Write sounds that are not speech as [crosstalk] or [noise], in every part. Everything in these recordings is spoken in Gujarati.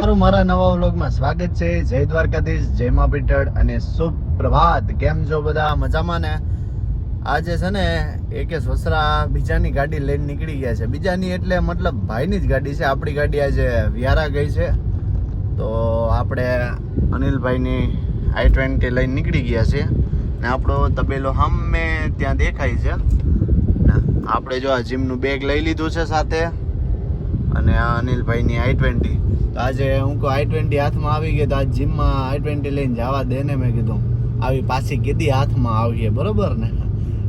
તમારું મારા નવા વ્લોગમાં સ્વાગત છે. જય દ્વારકાધીશ, જય મા પીઠળ અને શુભ પ્રભાત કેમ છો બધા? મજામાં ને? આજે છે ને, એકે સસરા બીજાની ગાડી લઈને નીકળી ગયા છે. બીજાની એટલે મતલબ ભાઈની જ ગાડી છે. આપણી ગાડી આજે વ્યારા ગઈ છે. તો આપણે અનિલભાઈની આઈ ટ્વેન્ટી લઈને નીકળી ગયા છે ને આપણો તબેલો હમે ત્યાં દેખાય છે. આપણે જો આ જીમનું બેગ લઈ લીધું છે સાથે. અને આ અનિલભાઈની આઈ ટ્વેન્ટી. તો આજે હું કહું આઈ ટ્વેન્ટી હાથમાં આવી ગઈ, તો આજ જીમમાં આઈ ટ્વેન્ટી લઈને જવા દે ને મેં કીધું. આવી પાછી કીધી હાથમાં આવીએ, બરોબર ને?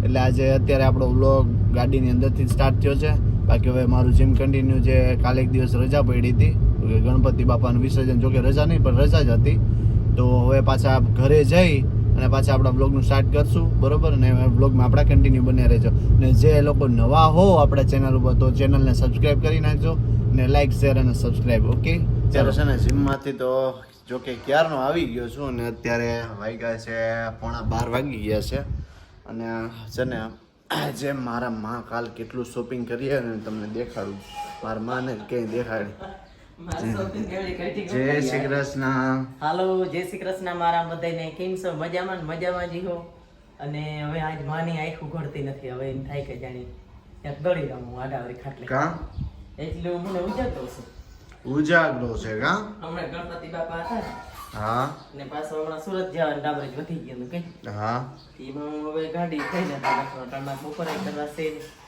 એટલે આજે અત્યારે આપણો વ્લોગ ગાડીની અંદરથી સ્ટાર્ટ થયો છે. બાકી હવે મારું જીમ કન્ટિન્યુ છે, કાલે એક દિવસ રજા પડી હતી. ગણપતિ બાપાનું વિસર્જન, જોકે રજા નહીં, પણ રજા જ હતી. તો હવે પાછા ઘરે જઈ અને પાછા આપણા બ્લોગનું સ્ટાર્ટ કરશું, બરોબર? ને બ્લોગમાં આપણા કન્ટિન્યુ બને રહેજો. ને જે લોકો નવા હો આપણા ચેનલ ઉપર, તો ચેનલને સબસ્ક્રાઈબ કરી નાખજો ને લાઈક શેર અને સબસ્ક્રાઈબ ઓકે ચાલો, છે ને જીમમાંથી તો જો કે ક્યારનો આવી ગયો છું અને અત્યારે વાગ્યા છે, પોણા બાર વાગી ગયા છે. અને છે ને, જે મારા માં કાલ કેટલું શોપિંગ કરીએ અને તમને દેખાડું. મારા માને કંઈ દેખાડી. જય શ્રી કૃષ્ણ. હાલો જય શ્રી કૃષ્ણ મારા બધાને કેમ છો? મજામાં મજામાં જી હો? અને હવે આજ માની આંખ ઉઘડતી નથી. હવે એમ થાય કે જાણી ક્યાંક દોડી રમું આડાવરી ખાટલે. કા? એટલે હું મને ઉજાગરો છું. ઉજાગરો છે કા? હમણાં ગણપતિ બાપા હતા હા. ને પાછો હમણાં સુરત જવાનું ડાબરેજ વધી ગયું કે હા. એમાં હું હવે ગાડી થઈ નથી બપોરે કરવા છે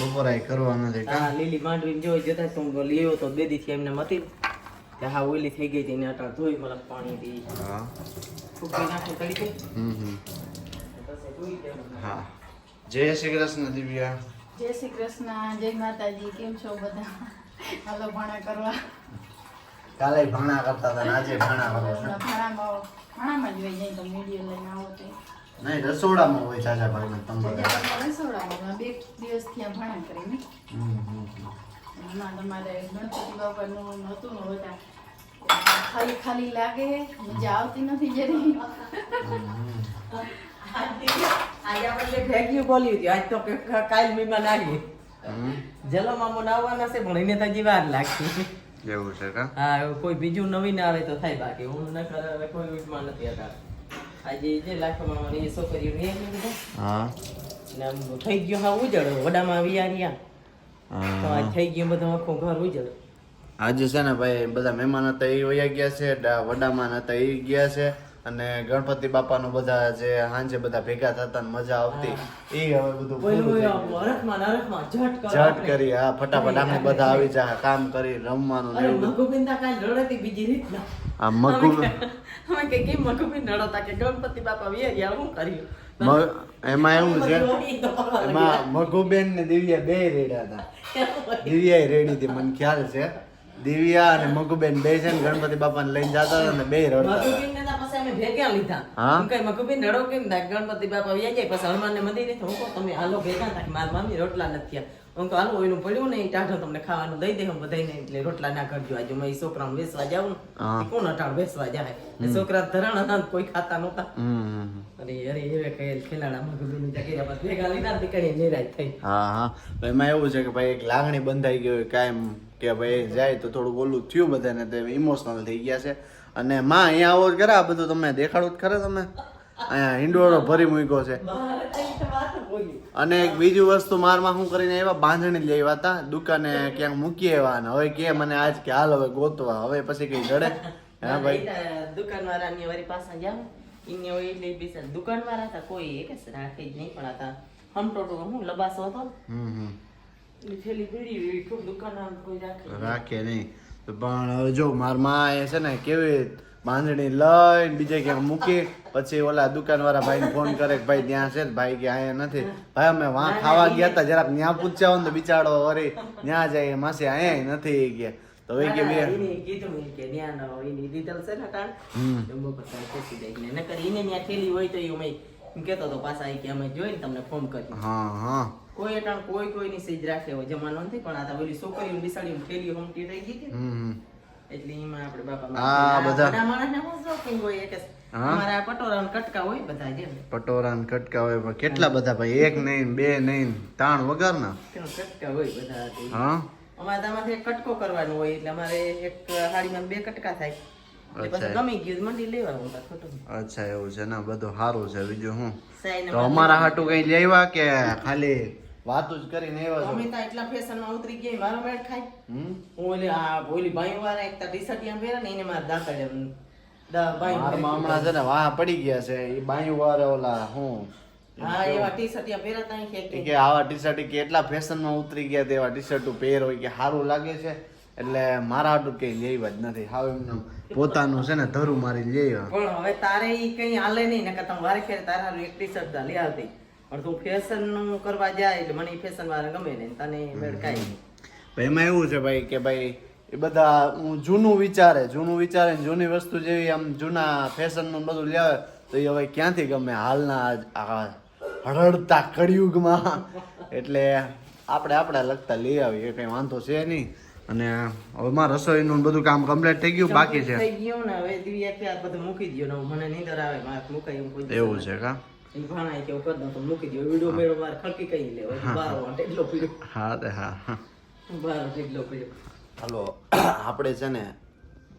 બપોરાય કરવા છે. હા લીલી માંડવી જો જતા તો હું લેવો તો બે દીથી એમને મતી કે હા ઓઈલી થઈ ગઈ હતી ને અટાણ ધોઈ મતલબ પાણીથી હા. ફૂકી નાખી તરીકે હમ હમ. દેવાનું. હા. જય શ્રી કૃષ્ણ દિવ્યા. જય શ્રી કૃષ્ણ જય માતાજી કેમ છો બધા? હાલો ભાણા કરવા. કાલે ભાણા કરતા હતા ને આજે ભાણા કરો ભાણામાં ભાણામાં જ વહી જાય તો મીડિયો લઈને આવો તો નહીં રસોડામાં હોય ચાચા ભાઈ તમે બધા રસોડામાં બે દિવસ ત્યાં ભણ્યા કરીને. હમ, હમ, હમ. એમાં તમારે ગણપતિ બાપાનું નહોતું ને ખાલી ખાલી લાગે મજા આવતી નથી જરી આજે આપણે ભેગ્યું બોલ્યું હતું, આજ તો કાલ મહેમાન આવી. હમ, જલો મામો ને આવવાના છે પણ એને તો વાર લાગશે. એવું છે હા કોઈ બીજું નવીન આવે તો થાય બાકી. હું ન કરે હવે કોઈ ઉઠમાં નથી હતા આજે જે લાખો મામા એ છોકરીઓ ને એમ કીધું હા. ને આમ થઈ ગયું હા ઉજળ. વડામાં આવ્યા રહ્યા. તો આજ થઈ ગયું બધું આખું ઘર ઉજળ. આજે છે ને ભાઈ બધા મહેમાન હતા એ વયા ગયા છે વડામાં હતા એ ગયા છે. અને ગણપતિ બાપાનું બધા જે સાંજે બધા ભેગા થતા ને મજા આવતી. એ હવે બધું ઝટ કરો હા ફટાફટ આપણે બધા આવી જાય કામ કરી રમવાનું બધું. મગુબિંદા કાંઈ રડતી બીજી રીતના. આ મગુ અમે કે કેમ મગુબિંદ નડતા કે ગણપતિ બાપા વિયા હું કર્યું એમાં એવું છે એમાં મગુબેન ને દિવ્યા બે રેડ્યા હતા. દિવ્યા રેડી હતી મને ખ્યાલ છે. દિવ્યા અને મગુબેન બે છે ને ગણપતિ બાપાને લઈને જતા હતા ને બે રડતા અમે ભેગા લીધા. હા? કઈ રડો કેમ? થાય ગણપતિ બાપા વ્યા જાય પછી હનુમાન ને મંદિરે. તો હું તમે હાલો ભેગા થાય મારા મામી રોટલા નથી હું હાલો એનું પડ્યું ને ટાઢો તમને ખાવાનું દઈ દે હું બધાને એટલે રોટલા ના કરજો. આજે મેં છોકરાને વેસવા જાઉં ને કોણ અટાણ બેસવા જાય? ને છોકરા ધરણ હતા કોઈ ખાતા નહોતા. અરે અરે એવે કહેલ ખેલાડા મગુબિંદ જગ્યા પર ભેગા લીધા દીકરી નિરાશ થઈ. હા હા. તો એમાં એવું છે કે ભાઈ એક લાગણી બંધાઈ ગઈ હોય કાયમ કે ભાઈ જાય તો થોડું ઓલું થયું બધાને તે ઇમોશનલ થઈ ગયા છે. અને માં અહીંયા આવો કરે આ બધું તમે દેખાડો જ ખરે તમે અહીંયા હિંડોળો ભરી મૂક્યો છે. તો અને એક બીજું વસ્તુ મારમાં હું કરીને એવા બાંધણી લઈ આવ્યા હતા દુકાને ક્યાંક મૂકી આવ્યા અને હવે કે મને આજ કે હાલ હવે ગોતવા હવે પછી કઈ જડે. [laughs] હા ભાઈ. દુકાન વાળાની વારી પાસે જાવ ઇને હોય એટલે બીજા દુકાન વાળા હતા કોઈ એક જ રાખે જ નહીં પણ હતા હમટોટો હું લબાસો હતો. હમ હમ. થેલી પીડી એવી ખૂબ દુકાન કોઈ રાખે નહીં. પણ હવે જો મારમાં એ છે ને કેવી બાંધણી લઈને બીજે ક્યાંક મૂકી પછી ઓલા દુકાનવાળા ભાઈને ફોન કરે કે ભાઈ ત્યાં છે ભાઈ કે અહીંયા નથી. ભાઈ અમે વાં ખાવા ગયા હતા જરાક ત્યાં પૂછ્યા હોય ને તો બિચારો અરે ત્યાં જાય માસી અહીંયા નથી ગયા કે. તો એ કે બે. કીધું કે ત્યાં ન એની છે ને ટાણ. હમ. તો બહુ દઈ ને. નકર એને ન્યા થેલી હોય તો ઈ અમે એમ તો પાછા ઈ કે અમે જોઈને તમને ફોન કર્યું હા હા. કોઈ કોઈ કોઈની સીજ રાખે હોય જમાનો નથી પણ આ તો ઓલી છોકરીઓ બિસાડીઓ થેલી હમટી થઈ ગઈ. એટલે એમાં આપણે બાપા બધા- માણસને હું શોખીન હોય કે અમારા પટોળા કટકા હોય બધા જેમ પટોરા કટકા હોય પણ કેટલા બધા ભાઈ? એક નહીં બે નહીં તાણ વગર ના કટકા હોય બધા હા? અમારે તો આમાંથી એક કટકો કરવાનો હોય એટલે અમારે એક હાડીમાં બે કટકા થાય. ગમી ગયું મંડી લેવાનું અચ્છા એવું છે ને બધું સારું છે. બીજું હું તો અમારા હાટું કઈ લેવા કે ખાલી વાતું જ કરીને આવ્યા અમે છો તો એટલા ફેશનમાં ઉતરી ગયા મારો મેળ ખાય. હું ઓલી આ ઓલી ભાઈ વાળા એક ટી શર્ટ પહેરે ને એને મારે દાખલ મારા હમણાં છે ને વાહ પડી ગયા છે એ બાયું વાળા ઓલા હું? હા એવા ટી શર્ટ પહેરાતા કે કે આવા ટી શર્ટ કે એટલા ફેશનમાં ઉતરી ગયા તેવા ટી શર્ટ પહેરો કે સારું લાગે છે. એટલે મારા હાટું કઈ લેવા જ નથી. હાવ એમને પોતાનું છે ને ધરું મારી લેવા પણ હવે તારે ઈ કઈ હાલે નહીં નકર તમે વારે ફેરે તારા હારું એક ટી શર્ટ લે આવતી પણ તું ફેશનનું કરવા જાય એટલે મને ફેશન વાળા ગમે ને તને મેળ કાંઈ નહીં. એમાં એવું છે ભાઈ કે ભાઈ એ બધા હું જૂનું વિચારે જૂનું વિચારે જૂની વસ્તુ જેવી આમ જૂના ફેશનનું બધું લાવે તો એ હવે ક્યાંથી ગમે? હાલના આ હળહળતા કળિયુગમાં. એટલે આપણે આપણે લગતા લઈ આવીએ કઈ વાંધો છે નહીં. અને હવે મારે રસોઈનું બધું કામ કમ્પ્લીટ થઈ ગયું બાકી છે. થઈ ગયું ને હવે દિવ્યા બધું મૂકી દ્યો ને મને નીંદર આવે મૂકાય એવું છે કા? ઈ કે એવું તો મૂકી દ્યો. વીડિયો મેળો મારે ખડકી કઈ લે બાર વાંટે એટલો પીડ્યો. હા તે હા બાર એટલો હાલો આપણે છે ને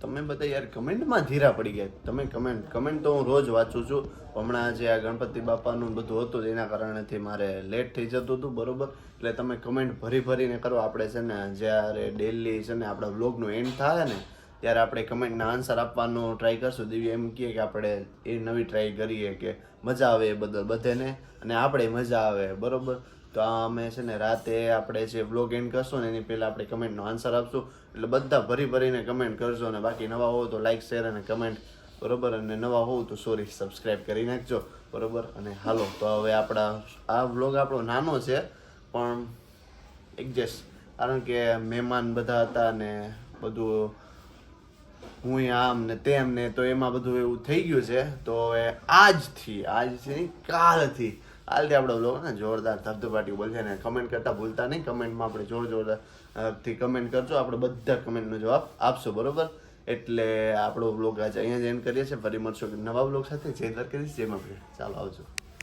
તમે બધા યાર કમેન્ટમાં ધીરા પડી ગયા. તમે કમેન્ટ કમેન્ટ તો હું રોજ વાંચું છું. હમણાં જે આ ગણપતિ બાપાનું બધું હતું એના કારણેથી મારે લેટ થઈ જતું હતું બરોબર? એટલે તમે કમેન્ટ ભરી ભરીને કરો. આપણે છે ને જ્યારે ડેલી છે ને આપણા બ્લોગનું એન્ડ થાય ને ત્યારે આપણે કમેન્ટના આન્સર આપવાનો ટ્રાય કરશું. દિવ્ય એમ કહે કે આપણે એ નવી ટ્રાય કરીએ કે મજા આવે એ બદલ બધેને અને આપણે મજા આવે, બરોબર? તો આ અમે છે ને રાતે આપણે જે વ્લોગ એન્ડ કરશું ને એની પહેલાં આપણે કમેન્ટનો આન્સર આપશું. એટલે બધા ભરી ભરીને કમેન્ટ કરજો અને બાકી નવા હોવ તો લાઇક શેર અને કમેન્ટ બરોબર? અને નવા હોવ તો સોરી સબસ્ક્રાઈબ કરી નાખજો, બરોબર? અને હાલો, તો હવે આપણા આ વ્લોગ આપણો નાનો છે, પણ એડજસ્ટ કારણ કે મહેમાન બધા હતા ને બધું હું આમ ને તેમ ને તો એમાં બધું એવું થઈ ગયું છે. તો હવે આજથી આજથી કાલથી કાલથી આપણો બ્લોગ ને જોરદાર ધબધબાટી બોલશે ને કમેન્ટ કરતા ભૂલતા નહીં. કમેન્ટમાં આપણે જોર જોરદારથી કમેન્ટ કરજો. આપણે બધા કમેન્ટનો જવાબ આપશો, બરોબર? એટલે આપણો બ્લોગ આજે અહીંયા જ એન્ડ કરીએ છીએ. ફરી મળશો નવા બ્લોગ સાથે. જે દર કરીશ જેમાં ચાલો આવજો.